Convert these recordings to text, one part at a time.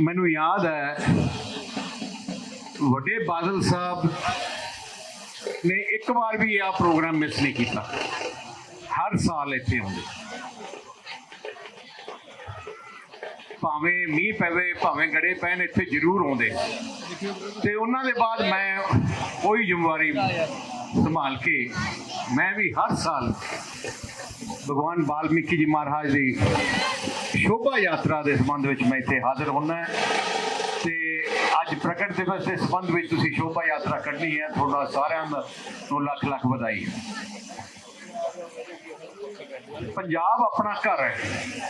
ਮੈਨੂੰ ਯਾਦ ਹੈ, ਵੱਡੇ ਬਾਦਲ ਸਾਹਿਬ ਨੇ ਇੱਕ ਵਾਰ ਵੀ ਇਹ ਪ੍ਰੋਗਰਾਮ ਮਿਸ ਨਹੀਂ ਕੀਤਾ। ਹਰ ਸਾਲ ਇੱਥੇ ਆਉਂਦੇ। ਭਾਵੇਂ ਮੀਂਹ ਪਵੇ, ਭਾਵੇਂ ਗੜੇ ਪੈਣ, ਇੱਥੇ ਜ਼ਰੂਰ ਆਉਂਦੇ। ਤੇ ਉਹਨਾਂ ਦੇ ਬਾਅਦ ਮੈਂ ਉਹੀ ਜ਼ਿੰਮੇਵਾਰੀ ਸੰਭਾਲ ਕੇ ਮੈਂ ਵੀ ਹਰ ਸਾਲ ਭਗਵਾਨ ਬਾਲਮੀਕੀ ਜੀ ਮਹਾਰਾਜ ਦੀ ਸ਼ੋਭਾ ਯਾਤਰਾ ਦੇ ਸੰਬੰਧ ਵਿੱਚ ਮੈਂ ਇੱਥੇ ਹਾਜ਼ਰ ਹੋਣਾ ਤੇ ਅੱਜ ਪ੍ਰਗਟ ਦਿਵਸ ਦੇ ਸੰਬੰਧ ਵਿੱਚ ਤੁਸੀਂ ਸ਼ੋਭਾ ਯਾਤਰਾ ਕੱਢਣੀ ਹੈ ਤੁਹਾਡਾ ਸਾਰਿਆਂ ਦਾ ਨੂੰ ਲੱਖ ਲੱਖ ਵਧਾਈ ਪੰਜਾਬ ਆਪਣਾ ਘਰ ਹੈ।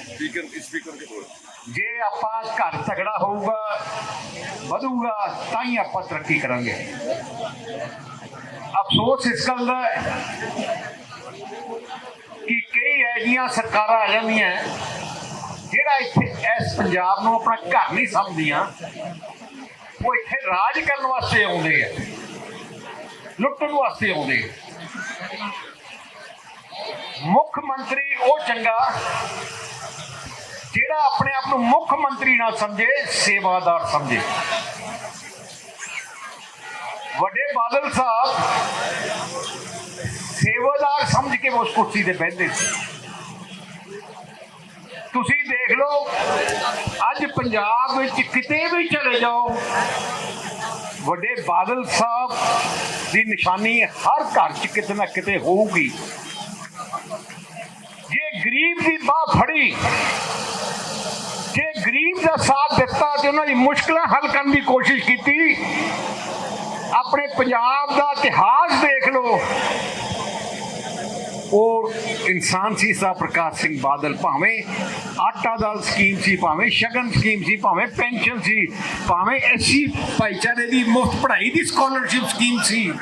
ਸਪੀਕਰ ਸਪੀਕਰ ਦੇ ਕੋਲ ਜੇ ਆਪਾਂ ਘਰ ਤਗੜਾ ਹੋਊਗਾ ਵਧੂਗਾ ਤਾਂ ਹੀ ਆਪਾਂ ਤਰੱਕੀ ਕਰਾਂਗੇ। ਅਫਸੋਸ ਇਸ ਗੱਲ ਦਾ ਕਈ ਸਰਕਾਰਾਂ ਆ ਜਾਂਦੀਆਂ ਜਿਹੜਾ ਇੱਥੇ ਇਸ ਪੰਜਾਬ ਨੂੰ ਆਪਣਾ ਘਰ ਨਹੀਂ ਸਮਝਦੀਆਂ, ਉਹ ਇੱਥੇ ਰਾਜ ਕਰਨ ਵਾਸਤੇ ਆਉਂਦੇ ਆ। ਲੁੱਟਣ ਵਾਸਤੇ ਆਉਂਦੇ ਆ। ਮੁੱਖ ਮੰਤਰੀ ਉਹ ਚੰਗਾ, ਜਿਹੜਾ ਆਪਣੇ ਆਪ ਨੂੰ ਮੁੱਖ ਮੰਤਰੀ ਨਾ ਸਮਝੇ, ਸੇਵਾਦਾਰ ਸਮਝੇ। ਵੱਡੇ ਬਾਦਲ ਸਾਹਿਬ ਸੇਵਾਦਾਰ ਸਮਝ ਕੇ ਉਸ ਕੁਰਸੀ ਤੇ ਬੈਠਦੇ ਸੀ। ਤੁਸੀਂ ਦੇਖ ਲਓ, ਅੱਜ ਪੰਜਾਬ ਵਿੱਚ ਕਿਤੇ ਵੀ ਚਲੇ ਜਾਓ, ਵੱਡੇ ਬਾਦਲ ਸਾਹਿਬ ਦੀ ਨਿਸ਼ਾਨੀ ਹਰ ਘਰ 'ਚ ਕਿਤੇ ਨਾ ਕਿਤੇ ਹੋਊਗੀ। ਜੇ ਗਰੀਬ ਦੀ ਬਾਹ ਫੜੀ, ਜੇ ਗਰੀਬ ਦਾ ਸਾਥ ਦਿੱਤਾ ਤੇ ਉਹਨਾਂ ਦੀ ਮੁਸ਼ਕਲਾਂ ਹੱਲ ਕਰਨ ਦੀ ਕੋਸ਼ਿਸ਼ ਕੀਤੀ, ਆਪਣੇ ਪੰਜਾਬ ਦਾ ਇਤਿਹਾਸ ਦੇਖ ਲਓ ਉਹ ਇਨਸਾਨ ਸੀ ਸਾ ਪ੍ਰਕਾਸ਼ ਸਿੰਘ ਬਾਦਲ ਭਾਵੇਂ ਆਟਾ ਦਾਲ ਸਕੀਮ ਸੀ, ਭਾਵੇਂ ਸ਼ਗਨ ਸਕੀਮ ਸੀ, ਭਾਵੇਂ ਪੈਨਸ਼ਨ ਸੀ, ਭਾਵੇਂ ਐਸੀ ਭਾਈਚਾਰੇ ਦੀ ਮੁਫਤ ਪੜ੍ਹਾਈ ਦੀ ਸਕਾਲਰਸ਼ਿਪ ਸਕੀਮ ਸੀ।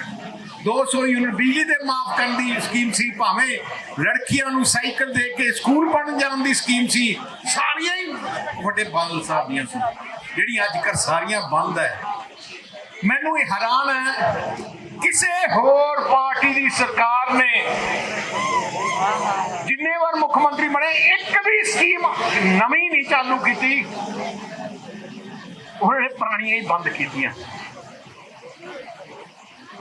200 ਯੂਨਿਟ ਬਿਜਲੀ ਦੇ ਮਾਫ ਕਰਨ ਦੀ ਸਕੀਮ ਸੀ, ਭਾਵੇਂ ਲੜਕੀਆਂ ਨੂੰ ਸਾਈਕਲ ਦੇ ਕੇ ਸਕੂਲ ਪੜ੍ਹਨ ਜਾਣ ਦੀ ਸਕੀਮ ਸੀ, ਸਾਰੀਆਂ ਹੀ ਵੱਡੇ ਬਾਦਲ ਸਾਹਿਬ ਦੀਆਂ ਸੀ ਜਿਹੜੀ ਅੱਜ ਕੱਲ੍ਹ ਸਾਰੀਆਂ ਬੰਦ ਹੈ। ਮੈਨੂੰ ਇਹ ਹੈਰਾਨ ਹੈ ਕਿਸੇ ਹੋਰ ਪਾਰਟੀ ਦੀ ਸਰਕਾਰ ਨੇ ਜਿੰਨੇ ਵਾਰ ਮੁੱਖ ਮੰਤਰੀ ਬਣੇ, ਇੱਕ ਵੀ ਸਕੀਮ ਨਵੀਂ ਨਹੀਂ ਚਾਲੂ ਕੀਤੀ। ਉਹਨਾਂ ਨੇ ਪੁਰਾਣੀਆਂ ਹੀ ਬੰਦ ਕੀਤੀਆਂ।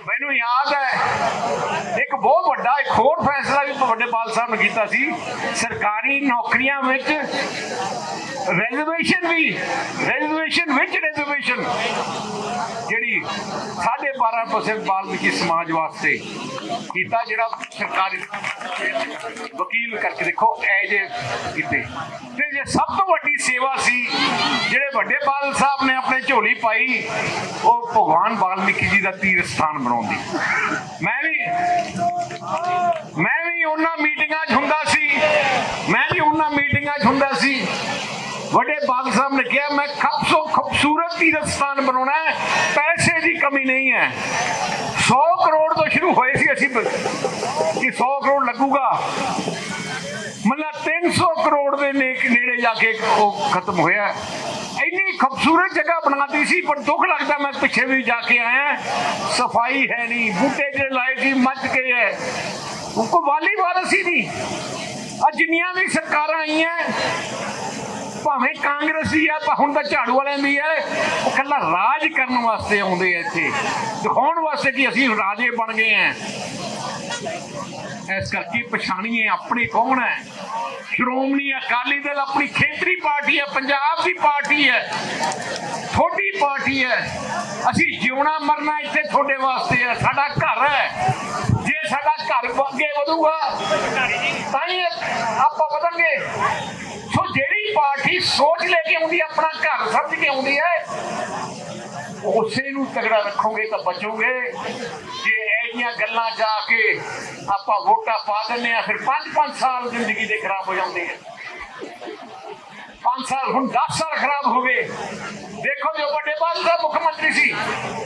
ਮੈਨੂੰ ਯਾਦ ਹੈ, ਇੱਕ ਬਹੁਤ ਵੱਡਾ, ਇੱਕ ਹੋਰ ਫੈਸਲਾ ਵੀ ਵੱਡੇ ਬਾਲ ਸਾਹਿਬ ਨੇ ਕੀਤਾ ਸੀ, ਸਰਕਾਰੀ ਨੌਕਰੀਆਂ ਵਿੱਚ ਰੈਜ਼ਰਵੇਸ਼ਨ ਵੀ ਰੈਜ਼ਰਵੇਸ਼ਨ ਵਿੱਚ ਰੈਜ਼ਰਵੇਸ਼ਨ ਜਿਹੜੀ 12.5% ਬਾਲਮੀਕੀ ਸਮਾਜ ਵਾਸਤੇ ਕੀਤਾ, ਜਿਹੜਾ ਸਰਕਾਰੀ ਵਕੀਲ ਕਰਕੇ ਦੇਖੋ, ਇਹ ਜੇ ਕੀਤੇ। ਤੇ ਜੇ ਸਭ ਤੋਂ ਵੱਡੀ ਸੇਵਾ ਸੀ, ਜਿਹੜੇ ਵੱਡੇ ਬਾਦਲ ਸਾਹਿਬ ਨੇ ਆਪਣੇ ਝੋਲੀ ਪਾਈ, ਉਹ ਭਗਵਾਨ ਵਾਲਮੀਕੀ ਜੀ ਦਾ ਤੀਰਥ ਸਥਾਨ ਬਣਾਉਣ ਦੀ। ਮੈਂ ਵੀ ਮੈਂ ਵੀ ਉਹਨਾਂ ਮੀਟਿੰਗਾਂ 'ਚ ਹੁੰਦਾ ਸੀ, ਮੈਂ ਵੀ ਉਹਨਾਂ ਮੀਟਿੰਗਾਂ 'ਚ ਹੁੰਦਾ ਸੀ। ਵੱਡੇ ਬਾਦਲ ਸਾਹਿਬ ਨੇ ਕਿਹਾ, ਮੈਂ ਖੂਬਸੂਰਤ ਖੂਬਸੂਰਤ ਤੀਰਥ ਸਥਾਨ ਬਣਾਉਣਾ ਹੈ ਕਮੀ ਨਹੀਂ ਹੈ। 100 ਕਰੋੜ ਤੋਂ ਸ਼ੁਰੂ ਹੋਏ ਸੀ ਅਸੀਂ ਕਿ 100 ਕਰੋੜ ਲੱਗੂਗਾ। ਮਤਲਬ 300 ਕਰੋੜ ਦੇ ਨੇੜੇ ਜਾ ਕੇ ਉਹ ਖਤਮ ਹੋਇਆ। ਇੰਨੀ ਖੂਬਸੂਰਤ ਜਗ੍ਹਾ ਬਣਾਤੀ ਸੀ, ਪਰ ਦੁੱਖ ਲੱਗਦਾ ਮੈਂ ਪਿੱਛੇ ਵੀ ਜਾ ਕੇ ਆਇਆ। ਸਫ਼ਾਈ ਹੈ ਨਹੀਂ, ਬੂਟੇ ਜਿਹੜੇ ਲਾਏ ਸੀ ਮੱਚ ਗਏ ਹੈ। ਉਹ ਕੋ ਵਾਲੀ ਵਾਰਸ ਨਹੀਂ। ਆ ਜਿੰਨੀਆਂ ਵੀ ਸਰਕਾਰਾਂ ਆਈਆਂ ਭਾਵੇਂ ਕਾਂਗਰਸੀ ਆ, ਪਰ ਹੁਣ ਤਾਂ ਝਾੜੂ ਵਾਲਿਆਂ ਦੀ ਹੈ ਉਹ ਕੱਲਾ ਰਾਜ ਕਰਨ ਵਾਸਤੇ ਆਉਂਦੇ ਆ ਇੱਥੇ। ਦਿਖਾਉਣ ਵਾਸਤੇ ਕਿ ਅਸੀਂ ਰਾਜੇ ਬਣ ਗਏ ਆ। ਇਸ ਕਰਕੇ ਪਛਾਣੀਏ ਆਪਣੇ ਕੌਣ ਹੈ ਸ਼੍ਰੋਮਣੀ ਅਕਾਲੀ ਦਲ ਆਪਣੀ ਖੇਤਰੀ ਪਾਰਟੀ ਹੈ ਪੰਜਾਬ ਦੀ ਪਾਰਟੀ ਹੈ ਤੁਹਾਡੀ ਪਾਰਟੀ ਹੈ ਅਸੀਂ ਜਿਉਣਾ ਮਰਨਾ ਇੱਥੇ ਤੁਹਾਡੇ ਵਾਸਤੇ ਹੈ ਸਾਡਾ ਘਰ ਹੈ ਜੇ ਸਾਡਾ ਘਰ ਅੱਗੇ ਵਧੂਗਾ, ਤਾਂ ਹੀ ਆਪਾਂ ਵਧਾਂਗੇ। ਸੋ ਜਿਹੜੀ ਪਾਰਟੀ ਸੋਚ ਲੈ ਕੇ ਆਉਂਦੀ ਆਪਣਾ ਘਰ ਸਮਝ ਕੇ ਆਉਂਦੀ ਹੈ। ਉਸੇ ਨੂੰ ਤਗੜਾ ਰੱਖੋਗੇ ਤਾਂ ਬਚੋਗੇ। ਜੇ ਇਹ ਗੱਲਾਂ ਜਾ ਕੇ ਆਪਾਂ ਵੋਟਾਂ ਪਾ ਦਿੰਨੇ ਆ ਫਿਰ 5-5 ਸਾਲ ਜ਼ਿੰਦਗੀ ਦੇ ਖਰਾਬ ਹੋ ਜਾਂਦੇ ਆ। 5 ਸਾਲ, ਹੁਣ 10 ਸਾਲ ਖਰਾਬ ਹੋ ਗਏ। ਦੇਖੋ ਜੋ ਵੱਡੇ ਬਾਦਲ ਦਾ ਮੁੱਖ ਮੰਤਰੀ ਸੀ,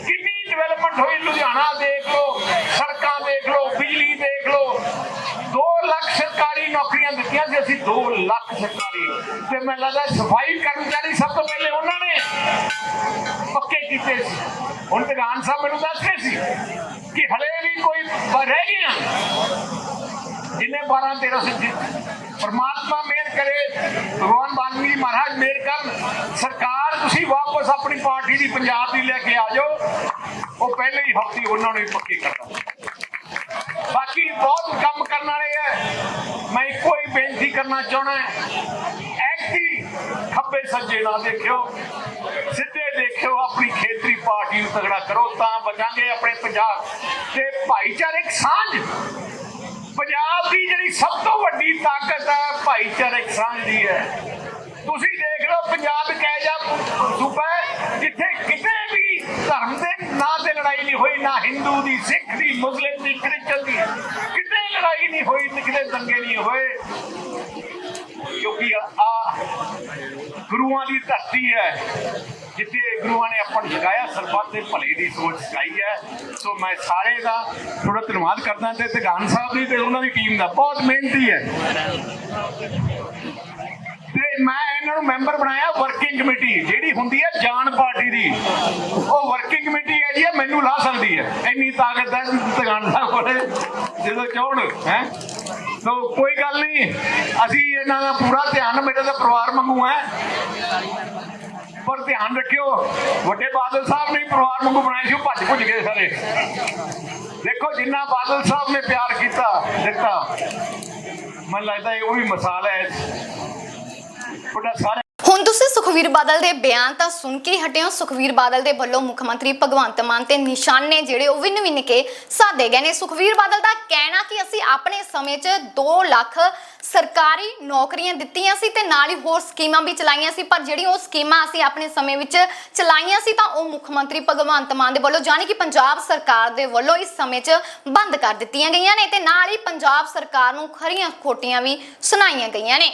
ਕਿੰਨੀ ਡਿਵੈਲਪਮੈਂਟ ਹੋਈ ਲੁਧਿਆਣਾ, ਦੇਖ ਲਓ, ਸੜਕਾਂ ਦੇਖ ਲਓ, ਬਿਜਲੀ ਦੇਖ ਲਓ 2 ਲੱਖ ਸਰਕਾਰੀ ਨੌਕਰੀਆਂ ਦਿੱਤੀਆਂ ਸੀ, ਅਸੀਂ 2 ਲੱਖ ਸਰਕਾਰੀ। ਤੇ ਮੈਨੂੰ ਲੱਗਦਾ ਸਫ਼ਾਈ ਕਰਮਚਾਰੀ ਸਭ ਤੋਂ ਪਹਿਲੇ ਉਹਨਾਂ ਨੇ ਪੱਕੇ ਕੀਤੇ ਸੀ। ਹੁਣ ਪ੍ਰਧਾਨ ਸਾਹਿਬ ਮੈਨੂੰ ਦੱਸ ਰਹੇ ਸੀ ਕਿ ਹਲੇ ਵੀ ਕੋਈ ਬ- ਰਹਿ ਗਏ ਆ 12 13 ਸਿੱਧੀ ਪਰਮਾਤਮਾ ਮੇਰ ਕਰੇ, ਭਗਵਾਨ ਵਾਲਮੀਕੀ ਮਹਾਰਾਜ ਮਿਹਰ ਕਰਨ। ਸਰਕਾਰ, ਤੁਸੀਂ ਵਾਪਸ ਆਪਣੀ ਪਾਰਟੀ ਦੀ ਪੰਜਾਬ ਦੀ ਲੈ ਕੇ ਆ ਜਾਓ। ਉਹ ਪਹਿਲੇ ਹੀ ਹਫ਼ਤੇ ਉਹਨਾਂ ਨੇ ਹੀ ਪੱਕੀ ਕਰਦਾ। ਬਾਕੀ ਬਹੁਤ ਕੰਮ ਕਰਨ ਵਾਲੇ ਐ ਮੈਂ ਇੱਕੋ ਹੀ ਬੇਨਤੀ ਕਰਨਾ ਚਾਹਣਾ ਐਕਟੀ ਖੱਬੇ ਸੱਜੇ ਨਾ ਦੇਖਿਓ, ਸਿੱਧੇ ਦੇਖਿਓ ਆਪਣੀ ਖੇਤਰੀ ਪਾਰਟੀ ਨੂੰ ਤਗੜਾ ਕਰੋ, ਤਾਂ ਬਚਾਂਗੇ ਆਪਣੇ ਪੰਜਾਬ। ਤੇ ਭਾਈਚਾਰਕ ਸਾਂਝ। ਪੰਜਾਬ ਦੀ ਜਿਹੜੀ ਸਭ ਤੋਂ ਵੱਡੀ ਤਾਕਤ ਹੈ ਭਾਈਚਾਰਕ ਸਾਂਝ ਦੀ ਹੈ। ਤੁਸੀਂ ਦੇਖ ਲਓ, ਪੰਜਾਬ ਇੱਕ ਇਹੋ ਜਿਹਾ ਸੂਬਾ ਜਿੱਥੇ ਕਿਤੇ ਨਾਂ ਤੇ ਲੜਾਈ ਨਹੀਂ ਹੋਈ, ਨਾ ਹਿੰਦੂ ਦੀ, ਸਿੱਖ ਦੀ, ਮੁਸਲਿਮ ਦੀ, ਕ੍ਰਿਸਚਨ ਦੀ। ਕਿਤੇ ਲੜਾਈ ਨਹੀਂ ਹੋਈ ਤੇ ਕਿਤੇ ਦੰਗੇ ਨਹੀਂ ਹੋਏ। ਕਿਉਂਕਿ ਆ ਗੁਰੂਆਂ ਦੀ ਧਰਤੀ ਹੈ, ਜਿੱਥੇ ਗੁਰੂਆਂ ਨੇ ਆਪਾਂ ਨੂੰ ਜਗਾਇਆ, ਸਰਬੱਤ ਦੇ ਭਲੇ ਦੀ ਸੋਚ ਸਿਖਾਈ ਹੈ। ਸੋ ਮੈਂ ਸਾਰੇ ਦਾ ਥੋੜਾ ਧੰਨਵਾਦ ਕਰਦਾ ਤੇ ਤਗਾਨ ਸਾਹਿਬ ਦੀ ਤੇ ਉਹਨਾਂ ਦੀ ਟੀਮ ਦਾ। ਬਹੁਤ ਮਿਹਨਤੀ ਹੈ। ਤੇ ਮੈਂ ਇਹਨਾਂ ਨੂੰ ਮੈਂਬਰ ਬਣਾਇਆ ਵਰਕਿੰਗ ਕਮੇਟੀ ਜਿਹੜੀ ਹੁੰਦੀ ਹੈ ਜਾਨ ਪਾਰਟੀ ਦੀ। ਉਹ ਵਰਕਿੰਗ ਕਮੇਟੀ ਹੈ, ਮੈਨੂੰ ਲਾ ਸਕਦੀ ਹੈ। ਇੰਨੀ ਤਾਕਤ ਹੈ ਤਗਾਨ ਸਾਹਿਬ ਕੋਲੇ। ਜਦੋਂ ਚਾਹਣ ਹੈ? ਤੋ ਕੋਈ ਗੱਲ ਨਹੀਂ, ਅਸੀਂ ਇਹਨਾਂ ਦਾ ਪੂਰਾ ਧਿਆਨ, ਮੇਰੇ ਦਾ ਪਰਿਵਾਰ ਵਾਂਗੂ ਹੈ। ਪਰ ਧਿਆਨ ਰੱਖਿਓ, ਵੱਡੇ ਬਾਦਲ ਸਾਹਿਬ ਨੇ ਪਰਿਵਾਰ ਵਾਂਗੂ ਬਣਾਏ ਸੀ, ਉਹ ਭੱਜ ਭੁੱਜ ਗਏ ਸਾਰੇ। ਦੇਖੋ, ਜਿੰਨਾ ਬਾਦਲ ਸਾਹਿਬ ਨੇ ਪਿਆਰ ਕੀਤਾ, ਦਿੱਤਾ। ਮੈਨੂੰ ਲੱਗਦਾ ਇਹ ਉਹ ਵੀ ਮਿਸਾਲ ਹੈ। ਤੁਹਾਡਾ ਸਾਰੇ ਹੁਣ ਤੁਸੀਂ ਸੁਖਵੀਰ ਬਾਦਲ ਦੇ ਬਿਆਨ ਤਾਂ ਸੁਣ ਕੇ ਹੀ ਹਟੇ ਹੋ। ਸੁਖਵੀਰ ਬਾਦਲ ਦੇ ਵੱਲੋਂ ਮੁੱਖ ਮੰਤਰੀ ਭਗਵੰਤ ਮਾਨ ਤੇ ਨਿਸ਼ਾਨੇ ਜਿਹੜੇ ਉਹ ਵਿੰਨ ਵਿੰਨ ਕੇ ਸਾਦੇ ਗਏ ਨੇ। ਸੁਖਵੀਰ ਬਾਦਲ ਦਾ ਕਹਿਣਾ ਕਿ ਅਸੀਂ ਆਪਣੇ ਸਮੇਂ 'ਚ 2 ਲੱਖ ਸਰਕਾਰੀ ਨੌਕਰੀਆਂ ਦਿੱਤੀਆਂ ਸੀ ਤੇ ਨਾਲ ਹੀ ਹੋਰ ਸਕੀਮਾਂ ਵੀ ਚਲਾਈਆਂ ਸੀ, ਪਰ ਜਿਹੜੀ ਉਹ ਸਕੀਮਾਂ ਅਸੀਂ ਆਪਣੇ ਸਮੇਂ ਵਿੱਚ ਚਲਾਈਆਂ ਸੀ ਤਾਂ ਉਹ ਮੁੱਖ ਮੰਤਰੀ ਭਗਵੰਤ ਮਾਨ ਦੇ ਵੱਲੋਂ ਜਾਣੀ ਕਿ ਪੰਜਾਬ ਸਰਕਾਰ ਦੇ ਵੱਲੋਂ ਇਸ ਸਮੇਂ 'ਚ ਬੰਦ ਕਰ ਦਿੱਤੀਆਂ ਗਈਆਂ ਨੇ ਤੇ ਨਾਲ ਹੀ ਪੰਜਾਬ ਸਰਕਾਰ ਨੂੰ ਖਰੀਆਂ ਖੋਟੀਆਂ ਵੀ ਸੁਣਾਈਆਂ ਗਈਆਂ ਨੇ।